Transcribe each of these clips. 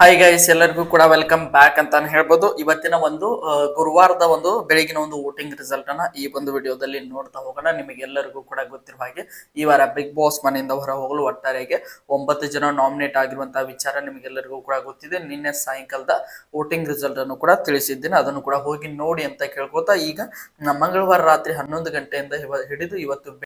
Hi guys ಎಲ್ಲರಿಗೂ ಕೂಡ welcome back ಅಂತಾನೆ ಹೇಳ್ಬೋದು. ಇವತ್ತಿನ ಒಂದು ಗುರುವಾರದ ಒಂದು ಬೆಳಗಿನ ಒಂದು ವೋಟಿಂಗ್ ರಿಸಲ್ಟ್ ಅನ್ನ ಈ ಒಂದು ವಿಡಿಯೋದಲ್ಲಿ ನೋಡ್ತಾ ಹೋಗೋಣ. ನಿಮಗೆಲ್ಲರಿಗೂ ಕೂಡ ಗೊತ್ತಿರುವ ಹಾಗೆ ಈ ವಾರ ಬಿಗ್ ಬಾಸ್ ಮನೆಯಿಂದ ಹೊರ ಹೋಗಲು ಒಟ್ಟಾರೆಗೆ ಒಂಬತ್ತು ಜನ ನಾಮಿನೇಟ್ ಆಗಿರುವಂತಹ ವಿಚಾರ ನಿಮಗೆಲ್ಲರಿಗೂ ಕೂಡ ಗೊತ್ತಿದೆ. ನಿನ್ನೆ ಸಾಯಂಕಾಲದ ವೋಟಿಂಗ್ ರಿಸಲ್ಟ್ ಅನ್ನು ಕೂಡ ತಿಳಿಸಿದ್ದೇನೆ. ಅದನ್ನು ಕೂಡ ಹೋಗಿ ನೋಡಿ ಅಂತ ಕೇಳ್ಕೊತಾ ಈಗ ಮಂಗಳವಾರ ರಾತ್ರಿ ಹನ್ನೊಂದು ಗಂಟೆಯಿಂದ ಹಿಡಿದು ಇವತ್ತು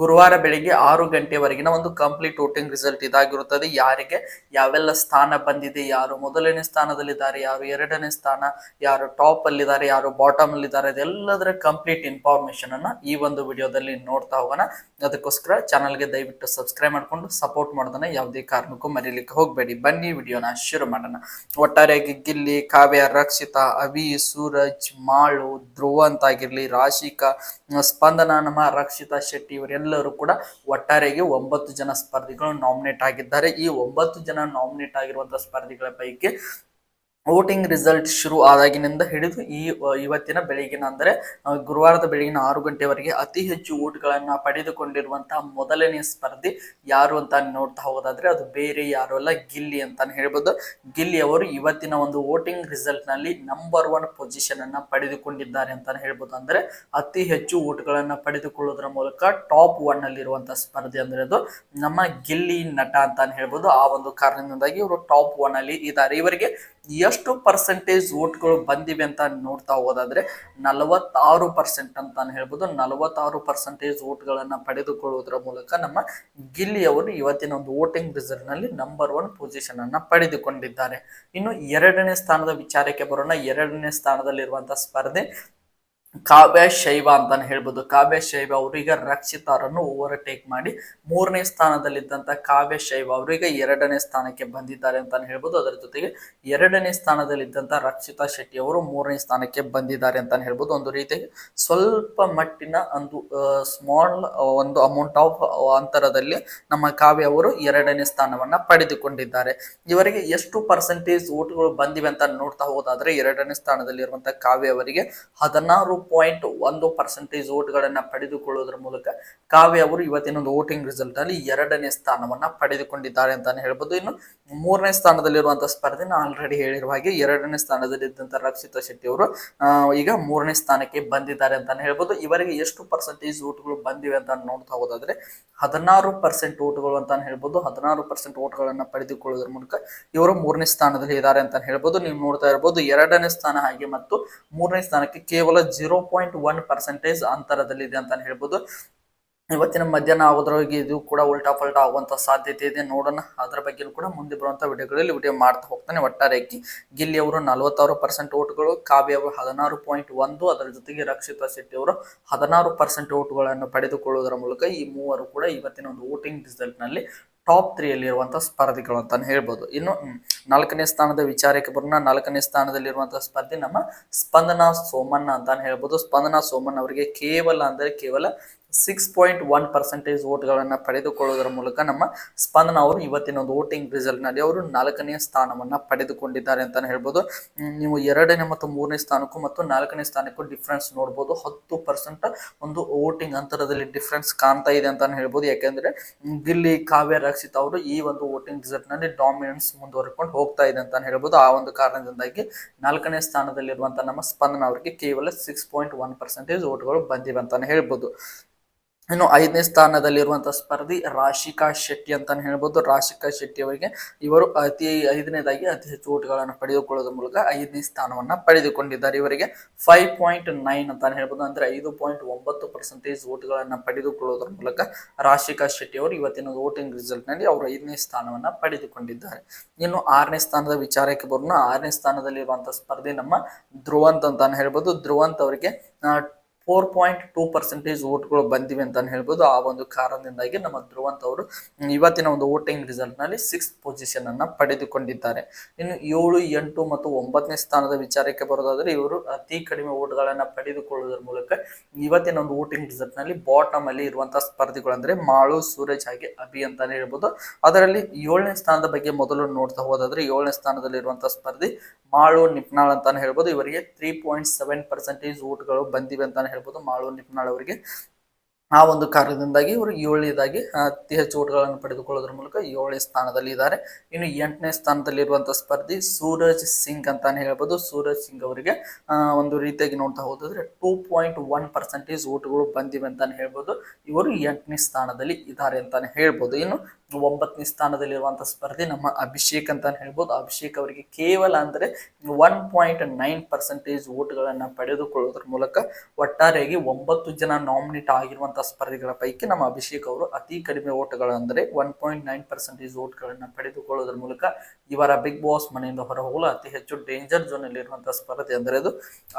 ಗುರುವಾರ ಬೆಳಿಗ್ಗೆ ಆರು ಗಂಟೆವರೆಗಿನ ಒಂದು ಕಂಪ್ಲೀಟ್ ವೋಟಿಂಗ್ ರಿಸಲ್ಟ್ ಇದಾಗಿರುತ್ತದೆ. ಯಾರಿಗೆ? ಯಾವೆಲ್ಲ ಸ್ಥಾನ ಬಂದಿದೆ? ಯಾರು ಮೊದಲನೇ ಸ್ಥಾನದಲ್ಲಿದ್ದಾರೆ? ಯಾರು ಎರಡನೇ ಸ್ಥಾನ? ಯಾರು ಟಾಪ್ ಅಲ್ಲಿದ್ದಾರೆ? ಯಾರು ಬಾಟಮ್ ಅಲ್ಲಿದ್ದಾರೆ? ಅದೆಲ್ಲದರ ಕಂಪ್ಲೀಟ್ ಇನ್ಫಾರ್ಮೇಶನ್ ಅನ್ನ ಈ ಒಂದು ವಿಡಿಯೋದಲ್ಲಿ ನೋಡ್ತಾ ಹೋಗೋಣ. ಅದಕ್ಕೋಸ್ಕರ ಚಾನಲ್ಗೆ ದಯವಿಟ್ಟು ಸಬ್ಸ್ಕ್ರೈಬ್ ಮಾಡ್ಕೊಂಡು ಸಪೋರ್ಟ್ ಮಾಡೋದನ್ನ ಯಾವುದೇ ಕಾರಣಕ್ಕೂ ಮರೀಲಿಕ್ಕೆ ಹೋಗಬೇಡಿ. ಬನ್ನಿ ವಿಡಿಯೋನ ಶುರು ಮಾಡೋಣ. ಒಟ್ಟಾರೆಯಾಗಿ ಗಿಲ್ಲಿ, ಕಾವ್ಯ, ರಕ್ಷಿತಾ, ಅವಿ, ಸೂರಜ್, ಮಾಳು, ಧ್ರುವ ಅಂತಾಗಿರ್ಲಿ, ರಾಶಿಕಾ, ಸ್ಪಂದನ ನಮ್ಮ ರಕ್ಷಿತಾ, ಶೆಟ್ಟಿ ಇವರೆಲ್ಲರೂ ಕೂಡ ಒಟ್ಟಾರೆಗೆ ಒಂಬತ್ತು ಜನ ಸ್ಪರ್ಧಿಗಳು ನಾಮಿನೇಟ್ ಆಗಿದ್ದಾರೆ. ಈ ಒಂಬತ್ತು ಜನ ನಾಮಿನೇಟ್ ಆಗಿರುವಂತಹ ಸ್ಪರ್ಧಿಗಳ ಪೈಕಿ ವೋಟಿಂಗ್ ರಿಸಲ್ಟ್ ಶುರು ಆದಾಗಿನಿಂದ ಹಿಡಿದು ಈ ಇವತ್ತಿನ ಬೆಳಗಿನ ಅಂದರೆ ಗುರುವಾರದ ಬೆಳಗಿನ ಆರು ಗಂಟೆವರೆಗೆ ಅತಿ ಹೆಚ್ಚು ಓಟ್ಗಳನ್ನ ಪಡೆದುಕೊಂಡಿರುವಂತಹ ಮೊದಲನೇ ಸ್ಪರ್ಧಿ ಯಾರು ಅಂತ ನೋಡ್ತಾ ಹೋಗೋದಾದ್ರೆ ಅದು ಬೇರೆ ಯಾರು ಅಲ್ಲ, ಗಿಲ್ಲಿ ಅಂತಾನೆ ಹೇಳ್ಬೋದು. ಗಿಲ್ಲಿ ಅವರು ಇವತ್ತಿನ ಒಂದು ವೋಟಿಂಗ್ ರಿಸಲ್ಟ್ನಲ್ಲಿ ನಂಬರ್ ಒನ್ ಪೊಸಿಷನ್ ಅನ್ನ ಪಡೆದುಕೊಂಡಿದ್ದಾರೆ ಅಂತಾನೆ ಹೇಳ್ಬೋದು. ಅಂದ್ರೆ ಅತಿ ಹೆಚ್ಚು ಓಟ್ಗಳನ್ನ ಪಡೆದುಕೊಳ್ಳೋದ್ರ ಮೂಲಕ ಟಾಪ್ ಒನ್ ಅಲ್ಲಿರುವಂತಹ ಸ್ಪರ್ಧೆ ಅಂದ್ರೆ ಅದು ನಮ್ಮ ಗಿಲ್ಲಿ ನಟ ಅಂತಾನೆ ಹೇಳ್ಬೋದು. ಆ ಒಂದು ಕಾರಣದಿಂದಾಗಿ ಇವರು ಟಾಪ್ ಒನ್ ಅಲ್ಲಿ ಇದ್ದಾರೆ. ಇವರಿಗೆ ಎಷ್ಟು ಪರ್ಸೆಂಟೇಜ್ ವೋಟ್ಗಳು ಬಂದಿವೆ ಅಂತ ನೋಡ್ತಾ ಹೋದಾದ್ರೆ ನಲವತ್ತಾರು ಪರ್ಸೆಂಟ್ ಅಂತಾನೆ ಹೇಳ್ಬೋದು. ನಲವತ್ತಾರು ಪರ್ಸೆಂಟೇಜ್ ವೋಟ್ಗಳನ್ನು ಪಡೆದುಕೊಳ್ಳುವುದರ ಮೂಲಕ ನಮ್ಮ ಗಿಲ್ಲಿ ಅವರು ಇವತ್ತಿನ ಒಂದು voting result number one position ಅನ್ನ ಪಡೆದುಕೊಂಡಿದ್ದಾರೆ. ಇನ್ನು ಎರಡನೇ ಸ್ಥಾನದ ವಿಚಾರಕ್ಕೆ ಬರೋಣ. ಎರಡನೇ ಸ್ಥಾನದಲ್ಲಿರುವಂತಹ ಸ್ಪರ್ಧೆ ಕಾವ್ಯ ಶೈವ ಅಂತಾನೆ ಹೇಳ್ಬೋದು. ಕಾವ್ಯ ಶೈವ ಅವರೀಗ ರಕ್ಷಿತರನ್ನು ಓವರ್ಟೇಕ್ ಮಾಡಿ ಮೂರನೇ ಸ್ಥಾನದಲ್ಲಿದ್ದಂಥ ಕಾವ್ಯ ಶೈವ ಅವರೀಗ ಎರಡನೇ ಸ್ಥಾನಕ್ಕೆ ಬಂದಿದ್ದಾರೆ ಅಂತಾನೆ ಹೇಳ್ಬೋದು. ಅದರ ಜೊತೆಗೆ ಎರಡನೇ ಸ್ಥಾನದಲ್ಲಿದ್ದಂಥ ರಕ್ಷಿತಾ ಶೆಟ್ಟಿ ಅವರು ಮೂರನೇ ಸ್ಥಾನಕ್ಕೆ ಬಂದಿದ್ದಾರೆ ಅಂತಾನೆ ಹೇಳ್ಬೋದು. ಒಂದು ರೀತಿಯಾಗಿ ಸ್ವಲ್ಪ ಮಟ್ಟಿನ ಒಂದು ಸ್ಮಾಲ್ ಒಂದು ಅಮೌಂಟ್ ಆಫ್ ಅಂತರದಲ್ಲಿ ನಮ್ಮ ಕಾವ್ಯ ಅವರು ಎರಡನೇ ಸ್ಥಾನವನ್ನ ಪಡೆದುಕೊಂಡಿದ್ದಾರೆ. ಇವರಿಗೆ ಎಷ್ಟು ಪರ್ಸೆಂಟೇಜ್ ಓಟ್ಗಳು ಬಂದಿವೆ ಅಂತ ನೋಡ್ತಾ ಹೋದಾದ್ರೆ ಎರಡನೇ ಸ್ಥಾನದಲ್ಲಿರುವಂತಹ ಕಾವ್ಯ ಅವರಿಗೆ ಹದಿನಾರು ಪಾಯಿಂಟ್ ಒಂದು ಪರ್ಸೆಂಟೇಜ್ ಓಟ್ಗಳನ್ನ ಪಡೆದುಕೊಳ್ಳುವುದರ ಮೂಲಕ ಕಾವ್ಯ ಅವರು ಇವತ್ತಿನ ವೋಟಿಂಗ್ ರಿಸಲ್ಟ್ ಅಲ್ಲಿ ಎರಡನೇ ಸ್ಥಾನವನ್ನ ಪಡೆದುಕೊಂಡಿದ್ದಾರೆ ಅಂತಾನೆ ಹೇಳ್ಬೋದು. ಇನ್ನು ಮೂರನೇ ಸ್ಥಾನದಲ್ಲಿರುವಂತಹ ಸ್ಪರ್ಧೆ ಆಲ್ರೆಡಿ ಹೇಳಿರುವ ಹಾಗೆ ಎರಡನೇ ಸ್ಥಾನದಲ್ಲಿ ಇದ್ದಂತ ರಕ್ಷಿತಾ ಶೆಟ್ಟಿ ಅವರು ಈಗ ಮೂರನೇ ಸ್ಥಾನಕ್ಕೆ ಬಂದಿದ್ದಾರೆ ಅಂತಾನೆ ಹೇಳ್ಬೋದು. ಇವರಿಗೆ ಎಷ್ಟು ಪರ್ಸೆಂಟೇಜ್ ಓಟ್ಗಳು ಬಂದಿವೆ ಅಂತ ನೋಡ್ತಾ ಹೋದಾದ್ರೆ ಹದಿನಾರು ಪರ್ಸೆಂಟ್ ಓಟ್ಗಳು ಅಂತಾನೆ ಹೇಳ್ಬೋದು. ಹದಿನಾರು ಪರ್ಸೆಂಟ್ ಓಟ್ಗಳನ್ನ ಪಡೆದುಕೊಳ್ಳುವುದರ ಮೂಲಕ ಇವರು ಮೂರನೇ ಸ್ಥಾನದಲ್ಲಿ ಇದ್ದಾರೆ ಅಂತ ಹೇಳ್ಬೋದು. ನೀವು ನೋಡ್ತಾ ಇರಬಹುದು ಎರಡನೇ ಸ್ಥಾನ ಹಾಗೆ ಮತ್ತು ಮೂರನೇ ಸ್ಥಾನಕ್ಕೆ ಕೇವಲ ಜೀರೋ ಪಾಯಿಂಟ್ ಒನ್ ಪರ್ಸೆಂಟೇಜ್ ಅಂತರದಲ್ಲಿದೆ ಅಂತ ಹೇಳ್ಬೋದು. ಇವತ್ತಿನ ಮಧ್ಯಾಹ್ನ ಆಗೋದ್ರೊಳಗೆ ಇದು ಕೂಡ ಉಲ್ಟಾ ಪಲ್ಟಾ ಆಗುವಂತ ಸಾಧ್ಯತೆ ಇದೆ. ನೋಡೋಣ. ಅದರ ಬಗ್ಗೆ ಕೂಡ ಮುಂದೆ ಬರುವಂಥ ವಿಡಿಯೋಗಳಲ್ಲಿ ವಿಡಿಯೋ ಮಾಡ್ತಾ ಹೋಗ್ತಾನೆ. ಒಟ್ಟಾರೆಯಾಗಿ ಗಿಲ್ಲಿ ಅವರು ನಲವತ್ತಾರು ಪರ್ಸೆಂಟ್ ಓಟ್ಗಳು, ಕಾವ್ಯ ಅವರು ಹದಿನಾರು ಪಾಯಿಂಟ್ ಒಂದು, ಅದರ ಜೊತೆಗೆ ರಕ್ಷಿತಾ ಶೆಟ್ಟಿ ಅವರು ಹದಿನಾರು ಪರ್ಸೆಂಟ್ ಓಟ್ಗಳನ್ನು ಪಡೆದುಕೊಳ್ಳುವುದರ ಮೂಲಕ ಈ ಮೂವರು ಕೂಡ ಇವತ್ತಿನ ಒಂದು ವೋಟಿಂಗ್ ರಿಸಲ್ಟ್ನಲ್ಲಿ ಟಾಪ್ ತ್ರೀಯಲ್ಲಿರುವಂಥ ಸ್ಪರ್ಧಿಗಳು ಅಂತಾನೆ ಹೇಳ್ಬೋದು. ಇನ್ನು ನಾಲ್ಕನೇ ಸ್ಥಾನದ ವಿಚಾರಕ್ಕೆ ಬರೋಣ. ನಾಲ್ಕನೇ ಸ್ಥಾನದಲ್ಲಿರುವಂತಹ ಸ್ಪರ್ಧಿ ನಮ್ಮ ಸ್ಪಂದನಾ ಸೋಮಣ್ಣ ಅಂತಾನೆ ಹೇಳ್ಬೋದು. ಸ್ಪಂದನಾ ಸೋಮಣ್ಣ ಅವರಿಗೆ ಕೇವಲ ಅಂದರೆ ಕೇವಲ ಸಿಕ್ಸ್ ಪಾಯಿಂಟ್ ಒನ್ ಪರ್ಸೆಂಟೇಜ್ ಓಟ್ಗಳನ್ನು ಪಡೆದುಕೊಳ್ಳುವುದರ ಮೂಲಕ ನಮ್ಮ ಸ್ಪಂದನ ಅವರು ಇವತ್ತಿನ ಒಂದು ವೋಟಿಂಗ್ ರಿಸಲ್ಟ್ನಲ್ಲಿ ಅವರು ನಾಲ್ಕನೇ ಸ್ಥಾನವನ್ನು ಪಡೆದುಕೊಂಡಿದ್ದಾರೆ ಅಂತಲೇ ಹೇಳ್ಬೋದು. ನೀವು ಎರಡನೇ ಮತ್ತು ಮೂರನೇ ಸ್ಥಾನಕ್ಕೂ ಮತ್ತು ನಾಲ್ಕನೇ ಸ್ಥಾನಕ್ಕೂ ಡಿಫ್ರೆನ್ಸ್ ನೋಡ್ಬೋದು. ಹತ್ತು ಪರ್ಸೆಂಟ್ ಒಂದು ವೋಟಿಂಗ್ ಅಂತರದಲ್ಲಿ ಡಿಫ್ರೆನ್ಸ್ ಕಾಣ್ತಾ ಇದೆ ಅಂತಲೇ ಹೇಳ್ಬೋದು. ಯಾಕೆಂದರೆ ಗಿಲ್ಲಿ ಕಾವ್ಯ ರಕ್ಷಿತ್ ಅವರು ಈ ಒಂದು ವೋಟಿಂಗ್ ರಿಸಲ್ಟ್ನಲ್ಲಿ ಡಾಮಿನೆನ್ಸ್ ಮುಂದುವರ್ಕೊಂಡು ಹೋಗ್ತಾ ಇದೆ ಅಂತಲೇ ಹೇಳ್ಬೋದು. ಆ ಒಂದು ಕಾರಣದಿಂದಾಗಿ ನಾಲ್ಕನೇ ಸ್ಥಾನದಲ್ಲಿರುವಂಥ ನಮ್ಮ ಸ್ಪಂದನ ಅವರಿಗೆ ಕೇವಲ ಸಿಕ್ಸ್ ಪಾಯಿಂಟ್ ಒನ್ ಪರ್ಸೆಂಟೇಜ್ ಓಟ್ಗಳು ಬಂದಿವೆ ಅಂತಲೇ ಹೇಳ್ಬೋದು. ಇನ್ನು ಐದನೇ ಸ್ಥಾನದಲ್ಲಿರುವಂತಹ ಸ್ಪರ್ಧಿ ರಾಶಿಕಾ ಶೆಟ್ಟಿ ಅಂತ ಹೇಳ್ಬೋದು. ರಾಶಿಕಾ ಶೆಟ್ಟಿ ಅವರಿಗೆ ಇವರು ಅತಿ ಐದನೇದಾಗಿ ಅತಿ ಹೆಚ್ಚು ಓಟ್ಗಳನ್ನು ಪಡೆದುಕೊಳ್ಳೋದ್ರ ಮೂಲಕ ಐದನೇ ಸ್ಥಾನವನ್ನ ಪಡೆದುಕೊಂಡಿದ್ದಾರೆ. ಇವರಿಗೆ ಫೈವ್ ಪಾಯಿಂಟ್ ನೈನ್ ಅಂತಾನೆ ಹೇಳ್ಬೋದು. ಅಂದ್ರೆ ಐದು ಪಾಯಿಂಟ್ ಒಂಬತ್ತು ಪರ್ಸೆಂಟೇಜ್ ಓಟ್ಗಳನ್ನು ಪಡೆದುಕೊಳ್ಳೋದ್ರ ಮೂಲಕ ರಾಶಿಕಾ ಶೆಟ್ಟಿ ಅವರು ಇವತ್ತಿನ ವೋಟಿಂಗ್ ರಿಸಲ್ಟ್ನಲ್ಲಿ ಅವರು ಐದನೇ ಸ್ಥಾನವನ್ನ ಪಡೆದುಕೊಂಡಿದ್ದಾರೆ. ಇನ್ನು ಆರನೇ ಸ್ಥಾನದ ವಿಚಾರಕ್ಕೆ ಬರೋಣ. ಆರನೇ ಸ್ಥಾನದಲ್ಲಿರುವಂತಹ ಸ್ಪರ್ಧಿ ನಮ್ಮ ಧ್ರುವಂತ್ ಅಂತಾನೆ ಹೇಳ್ಬೋದು. ಧ್ರುವಂತ್ ಅವರಿಗೆ ಫೋರ್ ಪಾಯಿಂಟ್ ಟೂ ಪರ್ಸೆಂಟೇಜ್ ಓಟ್ಗಳು ಬಂದಿವೆ ಅಂತಾನೆ ಹೇಳ್ಬೋದು. ಆ ಒಂದು ಕಾರಣದಿಂದಾಗಿ ನಮ್ಮ ಧ್ರುವಂತ್ ಅವರು ಇವತ್ತಿನ ಒಂದು ವೋಟಿಂಗ್ ರಿಸಲ್ಟ್ನಲ್ಲಿ ಸಿಕ್ಸ್ ಪೊಸಿಷನ್ ಅನ್ನ ಪಡೆದುಕೊಂಡಿದ್ದಾರೆ. ಇನ್ನು ಏಳು, ಎಂಟು ಮತ್ತು ಒಂಬತ್ತನೇ ಸ್ಥಾನದ ವಿಚಾರಕ್ಕೆ ಬರೋದಾದ್ರೆ ಇವರು ಅತಿ ಕಡಿಮೆ ಓಟ್ಗಳನ್ನ ಪಡೆದುಕೊಳ್ಳುವುದರ ಮೂಲಕ ಇವತ್ತಿನ ಒಂದು ವೋಟಿಂಗ್ ರಿಸಲ್ಟ್ನಲ್ಲಿ ಬಾಟಮ್ ಅಲ್ಲಿ ಇರುವಂತಹ ಸ್ಪರ್ಧಿಗಳು ಅಂದ್ರೆ ಮಾಳು, ಸೂರಜ್ ಹಾಗೆ ಅಭಿ ಅಂತಾನೆ ಹೇಳ್ಬೋದು. ಅದರಲ್ಲಿ ಏಳನೇ ಸ್ಥಾನದ ಬಗ್ಗೆ ಮೊದಲು ನೋಡ್ತಾ ಹೋದಾದ್ರೆ ಏಳನೇ ಸ್ಥಾನದಲ್ಲಿ ಇರುವಂತಹ ಸ್ಪರ್ಧಿ ಮಾಳು, ನಿಪ್ನಾಳ್ ಅಂತಾನೆ ಹೇಳ್ಬೋದು. ಇವರಿಗೆ ತ್ರೀ ಪಾಯಿಂಟ್ ಸೆವೆನ್ ಪರ್ಸೆಂಟೇಜ್ ಓಟ್ಗಳು ಬಂದಿವೆ ಅಂತಾನೆ ಹೇಳ್ಬೋದು ಮಾಳು ಅವರಿಗೆ. ಆ ಒಂದು ಕಾರಣದಿಂದಾಗಿ ಇವರು ಏಳನೇದಾಗಿ ಅತಿ ಹೆಚ್ಚು ಓಟ್ಗಳನ್ನು ಪಡೆದುಕೊಳ್ಳೋದ್ರ ಮೂಲಕ ಏಳನೇ ಸ್ಥಾನದಲ್ಲಿ ಇದ್ದಾರೆ. ಇನ್ನು ಎಂಟನೇ ಸ್ಥಾನದಲ್ಲಿರುವಂಥ ಸ್ಪರ್ಧಿ ಸೂರಜ್ ಸಿಂಗ್ ಅಂತಾನೆ ಹೇಳ್ಬೋದು. ಸೂರಜ್ ಸಿಂಗ್ ಅವರಿಗೆ ಒಂದು ರೀತಿಯಾಗಿ ನೋಡ್ತಾ ಹೋದ್ರೆ ಟೂ ಪಾಯಿಂಟ್ ಒನ್ ಪರ್ಸೆಂಟೇಜ್ ಓಟ್ಗಳು ಬಂದಿವೆ ಅಂತಾನೆ ಹೇಳ್ಬೋದು. ಇವರು ಎಂಟನೇ ಸ್ಥಾನದಲ್ಲಿ ಇದ್ದಾರೆ ಅಂತಾನೆ ಹೇಳ್ಬೋದು. ಇನ್ನು ಒಂಬತ್ತನೇ ಸ್ಥಾನದಲ್ಲಿರುವಂತಹ ಸ್ಪರ್ಧಿ ನಮ್ಮ ಅಭಿಷೇಕ್ ಅಂತ ಹೇಳ್ಬೋದು. ಅಭಿಷೇಕ್ ಅವರಿಗೆ ಕೇವಲ ಅಂದ್ರೆ ಒನ್ ಪಾಯಿಂಟ್ ನೈನ್ ಪರ್ಸೆಂಟೇಜ್ ಓಟ್ಗಳನ್ನ ಪಡೆದುಕೊಳ್ಳೋದ್ರ ಮೂಲಕ ಒಟ್ಟಾರೆಯಾಗಿ ಒಂಬತ್ತು ಜನ ನಾಮಿನೇಟ್ ಆಗಿರುವಂತಹ ಸ್ಪರ್ಧಿಗಳ ಪೈಕಿ ನಮ್ಮ ಅಭಿಷೇಕ್ ಅವರು ಅತಿ ಕಡಿಮೆ ಓಟ್ಗಳು ಅಂದರೆ ಒನ್ ಪಾಯಿಂಟ್ ನೈನ್ ಪರ್ಸೆಂಟೇಜ್ ಓಟ್ಗಳನ್ನ ಪಡೆದುಕೊಳ್ಳೋದ್ರ ಮೂಲಕ ಇವರ ಬಿಗ್ ಬಾಸ್ ಮನೆಯಿಂದ ಹೊರಹೋಗಲು ಅತಿ ಹೆಚ್ಚು ಡೇಂಜರ್ ಝೋನ್ ಅಲ್ಲಿ ಸ್ಪರ್ಧೆ ಅಂದ್ರೆ ಅದು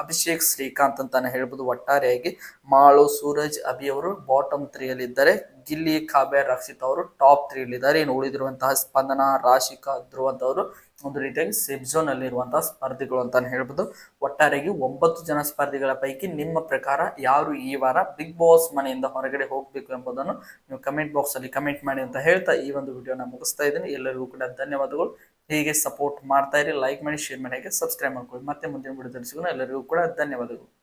ಅಭಿಷೇಕ್ ಶ್ರೀಕಾಂತ್ ಅಂತಾನೆ ಹೇಳ್ಬೋದು. ಒಟ್ಟಾರೆಯಾಗಿ ಮಾಳು ಸೂರಜ್ ಅಭಿ ಅವರು ಬಾಟಮ್ ತ್ರೀ ಅಲ್ಲಿ ಇದ್ದಾರೆ ಗಿಲ್ಲಿ ಕಾಬೆ ರಕ್ಷಿತ್ ಅವರು ಟಾಪ್ ತ್ರೀ ಇದ್ದಾರೆ ಇನ್ನು ಉಳಿದಿರುವಂತಹ ಸ್ಪಂದನ ರಾಶಿಕಾ ಧ್ರುವ ಅಂತವರು ಒಂದು ರೀತಿಯಾಗಿ ಸೇಫ್ ಝೋನ್ ಅಲ್ಲಿ ಇರುವಂತಹ ಸ್ಪರ್ಧಿಗಳು ಅಂತಾನೆ ಹೇಳ್ಬೋದು. ಒಟ್ಟಾರೆಯಾಗಿ ಒಂಬತ್ತು ಜನ ಸ್ಪರ್ಧಿಗಳ ಪೈಕಿ ನಿಮ್ಮ ಪ್ರಕಾರ ಯಾರು ಈ ವಾರ ಬಿಗ್ ಬಾಸ್ ಮನೆಯಿಂದ ಹೊರಗಡೆ ಹೋಗ್ಬೇಕು ಎಂಬುದನ್ನು ನೀವು ಕಮೆಂಟ್ ಬಾಕ್ಸ್ ಅಲ್ಲಿ ಕಮೆಂಟ್ ಮಾಡಿ ಅಂತ ಹೇಳ್ತಾ ಈ ಒಂದು ವಿಡಿಯೋನ ಮುಗಿಸ್ತಾ ಇದ್ದೀನಿ. ಎಲ್ಲರಿಗೂ ಕೂಡ ಧನ್ಯವಾದಗಳು. ಹೀಗೆ ಸಪೋರ್ಟ್ ಮಾಡ್ತಾ ಇರಿ ಲೈಕ್ ಮಾಡಿ ಶೇರ್ ಮಾಡಿ, ಹಾಗೆ ಸಬ್ಸ್ಕ್ರೈಬ್ ಮಾಡ್ಕೊಳ್ಳಿ. ಮತ್ತೆ ಮುಂದಿನ ವಿಡಿಯೋದಲ್ಲಿ ಸಿಗೋಣ. ಎಲ್ಲರಿಗೂ ಕೂಡ ಧನ್ಯವಾದಗಳು.